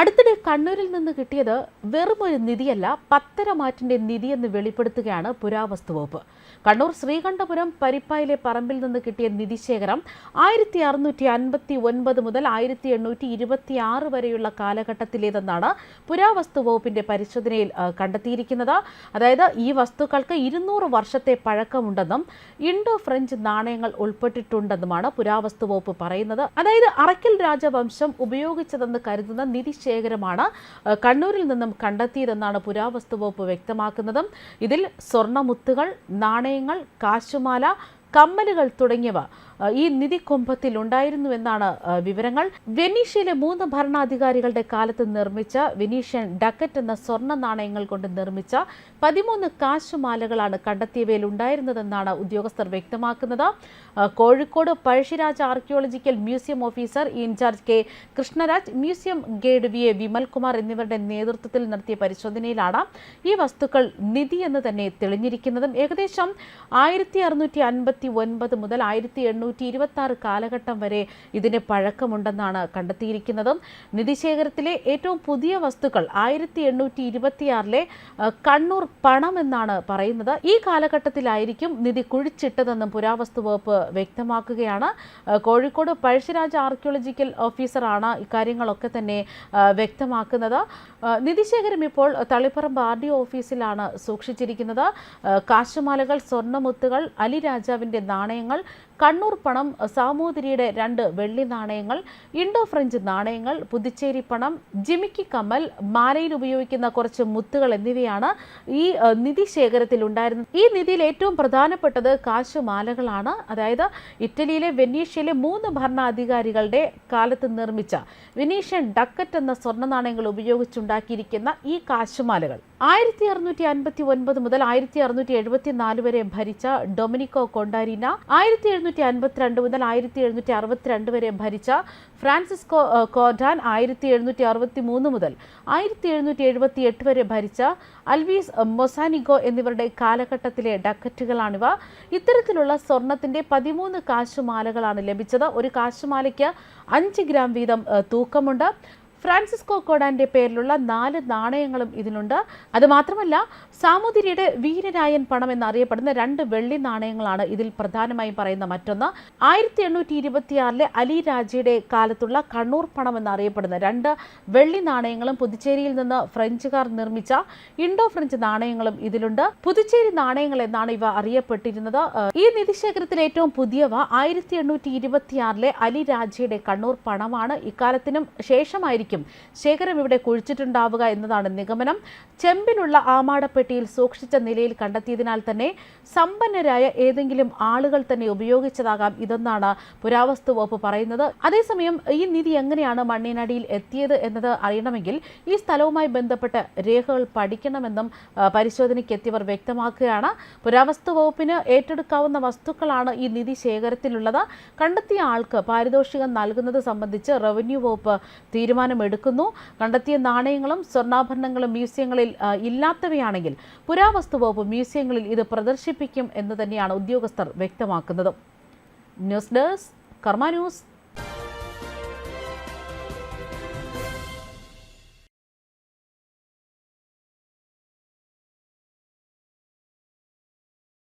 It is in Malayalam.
അടുത്തിടെ കണ്ണൂരിൽ നിന്ന് കിട്ടിയത് വെറുമൊരു നിധിയല്ല പത്തരമാറ്റിന്റെ നിധിയെന്ന് വെളിപ്പെടുത്തുകയാണ് പുരാവസ്തു വകുപ്പ്. കണ്ണൂർ ശ്രീകണ്ഠപുരം പരിപ്പായിലെ പറമ്പിൽ നിന്ന് കിട്ടിയ നിധിശേഖരം ആയിരത്തി അറുന്നൂറ്റി അൻപത്തി ഒൻപത് മുതൽ ആയിരത്തി എണ്ണൂറ്റി ഇരുപത്തി ആറ് വരെയുള്ള കാലഘട്ടത്തിലേതെന്നാണ് പുരാവസ്തു വകുപ്പിന്റെ പരിശോധനയിൽ കണ്ടെത്തിയിരിക്കുന്നത്. അതായത് ഈ വസ്തുക്കൾക്ക് ഇരുന്നൂറ് വർഷത്തെ പഴക്കമുണ്ടെന്നും ഇൻഡോ ഫ്രഞ്ച് നാണയങ്ങൾ ഉൾപ്പെട്ടിട്ടുണ്ടെന്നുമാണ് പുരാവസ്തു വകുപ്പ് പറയുന്നത്. അതായത് അറക്കൽ രാജവംശം ഉപയോഗിച്ചതെന്ന് കരുതുന്ന നിധിശേഖരമാണ് ആ, കണ്ണൂരിൽ നിന്നും കണ്ടെത്തിയതെന്നാണ് പുരാവസ്തു വകുപ്പ് വ്യക്തമാക്കുന്നതും. ഇതിൽ സ്വർണമുത്തുകൾ നാണയങ്ങൾ കാശുമാല കമ്മലുകൾ തുടങ്ങിയവ ആ, നിധി ഉണ്ടായിരുന്നു എന്നാണ് വിവരങ്ങൾ. വെനീഷ്യയിലെ മൂന്ന് ഭരണാധികാരികളുടെ കാലത്ത് നിർമ്മിച്ച വെനീഷ്യൻ ഡക്കറ്റ് എന്ന സ്വർണ നാണയങ്ങൾ കൊണ്ട് നിർമ്മിച്ച പതിമൂന്ന് കാശുമാലകളാണ് കണ്ടെത്തിയവയിൽ ഉണ്ടായിരുന്നതെന്നാണ് ഉദ്യോഗസ്ഥർ വ്യക്തമാക്കുന്നത്. Kozhikode Pazhassiraj archaeological museum officer in charge K. Krishnaraj museum guide V. A. Vimalkumar എന്നിവരുടെ നേതൃത്വത്തിൽ നടത്തിയ പരിശോധനയിലാണ് ഈ വസ്തുക്കൾ നിധി എന്ന് തന്നെ തെളിഞ്ഞിരിക്കുന്നതും. ഏകദേശം ആയിരത്തി അറുന്നൂറ്റി അൻപത്തി ഒൻപത് മുതൽ ആയിരത്തി എണ്ണൂറ്റി ഇരുപത്തി കാലഘട്ടം വരെ ഇതിന് പഴക്കമുണ്ടെന്നാണ് കണ്ടെത്തിയിരിക്കുന്നതും. നിധിശേഖരത്തിലെ ഏറ്റവും പുതിയ വസ്തുക്കൾ ആയിരത്തി എണ്ണൂറ്റി ഇരുപത്തിയാറിലെ കണ്ണൂർ പണം എന്നാണ് പറയുന്നത്. ഈ കാലഘട്ടത്തിലായിരിക്കും നിധി കുഴിച്ചിട്ടതെന്നും പുരാവസ്തു വകുപ്പ് വ്യക്തമാക്കുകയാണ്. കോഴിക്കോട് പഴശ്ശിരാജ ആർക്കിയോളജിക്കൽ ഓഫീസറാണ് ഇക്കാര്യങ്ങളൊക്കെ തന്നെ വ്യക്തമാക്കുന്നത്. നിധിശേഖരം ഇപ്പോൾ തളിപ്പറമ്പ് ആർ ഡി ഓഫീസിലാണ് സൂക്ഷിച്ചിരിക്കുന്നത്. കാശുമാലകൾ സ്വർണമുത്തുകൾ അലി രാജാവിന്റെ നാണയങ്ങൾ കണ്ണൂർ പണം സാമൂതിരിയുടെ രണ്ട് വെള്ളി നാണയങ്ങൾ ഇൻഡോ ഫ്രഞ്ച് നാണയങ്ങൾ പുതുച്ചേരി പണം ജിമിക്കി കമൽ മാലയിൽ ഉപയോഗിക്കുന്ന കുറച്ച് മുത്തുകൾ എന്നിവയാണ് ഈ നിധി ശേഖരത്തിൽ ഉണ്ടായിരുന്നത് ഈ നിധിയിൽ ഏറ്റവും പ്രധാനപ്പെട്ടത് കാശുമാലകളാണ്. അതായത് ഇറ്റലിയിലെ വെനീഷ്യയിലെ മൂന്ന് ഭരണാധികാരികളുടെ കാലത്ത് നിർമ്മിച്ച വെനീഷ്യൻ ഡക്കറ്റ് എന്ന സ്വർണ നാണയങ്ങൾ ഉപയോഗിച്ചുണ്ടാക്കിയിരിക്കുന്ന ഈ കാശുമാലകൾ. ആയിരത്തി അറുന്നൂറ്റി അൻപത്തി ഒൻപത് മുതൽ ആയിരത്തി അറുന്നൂറ്റി എഴുപത്തി നാല് വരെ ഭരിച്ച ഡൊമിനിക്കോ കൊണ്ടാരിന ആയിരത്തി എഴുന്നൂറ്റി അൻപത്തിരണ്ട് മുതൽ ആയിരത്തി എഴുന്നൂറ്റി അറുപത്തിരണ്ട് വരെ ഭരിച്ച ഫ്രാൻസിസ്കോ കോഡാൻ ആയിരത്തി എഴുന്നൂറ്റി അറുപത്തി മൂന്ന് മുതൽ ആയിരത്തി എഴുന്നൂറ്റി എഴുപത്തി എട്ട് വരെ ഭരിച്ച അൽവീസ് മൊസാനിഗോ എന്നിവരുടെ കാലഘട്ടത്തിലെ ഡക്കറ്റുകളാണിവ. ഇത്തരത്തിലുള്ള സ്വർണത്തിന്റെ പതിമൂന്ന് കാശുമാലകളാണ് ലഭിച്ചത്. ഒരു കാശുമാലയ്ക്ക് അഞ്ച് ഗ്രാം വീതം തൂക്കമുണ്ട്. ഫ്രാൻസിസ്കോ കോഡാന്റെ പേരിലുള്ള നാല് നാണയങ്ങളും ഇതിലുണ്ട്. അതുമാത്രമല്ല സാമൂതിരിയുടെ വീരരായൻ പണം എന്നറിയപ്പെടുന്ന രണ്ട് വെള്ളി നാണയങ്ങളാണ് ഇതിൽ പ്രധാനമായും പറയുന്ന മറ്റൊന്ന്. ആയിരത്തി എണ്ണൂറ്റി ഇരുപത്തിയാറിലെ അലി രാജയുടെ കാലത്തുള്ള കണ്ണൂർ പണം എന്നറിയപ്പെടുന്ന രണ്ട് വെള്ളി നാണയങ്ങളും പുതുച്ചേരിയിൽ നിന്ന് ഫ്രഞ്ചുകാർ നിർമ്മിച്ച ഇൻഡോ ഫ്രഞ്ച് നാണയങ്ങളും ഇതിലുണ്ട്. പുതുച്ചേരി നാണയങ്ങൾ എന്നാണ് ഇവ അറിയപ്പെട്ടിരുന്നത്. ഈ നിധിശേഖരത്തിൽ ഏറ്റവും പുതിയവ ആയിരത്തി എണ്ണൂറ്റി ഇരുപത്തിയാറിലെ അലി രാജയുടെ കണ്ണൂർ പണമാണ്. ഇക്കാലത്തിനും ശേഷമായിരിക്കും ശേഖരം ഇവിടെ കുഴിച്ചിട്ടുണ്ടാവുക എന്നതാണ് നിഗമനം. ചെമ്പിലുള്ള ആമാടപ്പെട്ടിയിൽ സൂക്ഷിച്ച നിലയിൽ കണ്ടെത്തിയതിനാൽ തന്നെ സമ്പന്നരായ ഏതെങ്കിലും ആളുകൾ തന്നെ ഉപയോഗിച്ചതാകാം ഇതെന്നാണ് പുരാവസ്തു വകുപ്പ് പറയുന്നത്. അതേസമയം ഈ നിധി എങ്ങനെയാണ് മണ്ണിനടിയിൽ എത്തിയത് എന്നത് അറിയണമെങ്കിൽ ഈ സ്ഥലവുമായി ബന്ധപ്പെട്ട രേഖകൾ പഠിക്കണമെന്നും പരിശോധനയ്ക്ക് എത്തിയവർ വ്യക്തമാക്കുകയാണ്. പുരാവസ്തു വകുപ്പിന് ഏറ്റെടുക്കാവുന്ന വസ്തുക്കളാണ് ഈ നിധി ശേഖരത്തിലുള്ളത്. കണ്ടെത്തിയ ആൾക്ക് പാരിതോഷികം നൽകുന്നത് സംബന്ധിച്ച് റവന്യൂ വകുപ്പ് തീരുമാനമെടുക്കുന്നു കണ്ടെത്തിയ നാണയങ്ങളും സ്വർണാഭരണങ്ങളും മ്യൂസിയങ്ങളിൽ ഇല്ലാത്തവയാണെങ്കിൽ പുരാവസ്തു വകുപ്പ് മ്യൂസിയങ്ങളിൽ ഇത് പ്രദർശിപ്പിക്കും എന്ന് തന്നെയാണ് ഉദ്യോഗസ്ഥർ വ്യക്തമാക്കുന്നത്. News desk Karma news.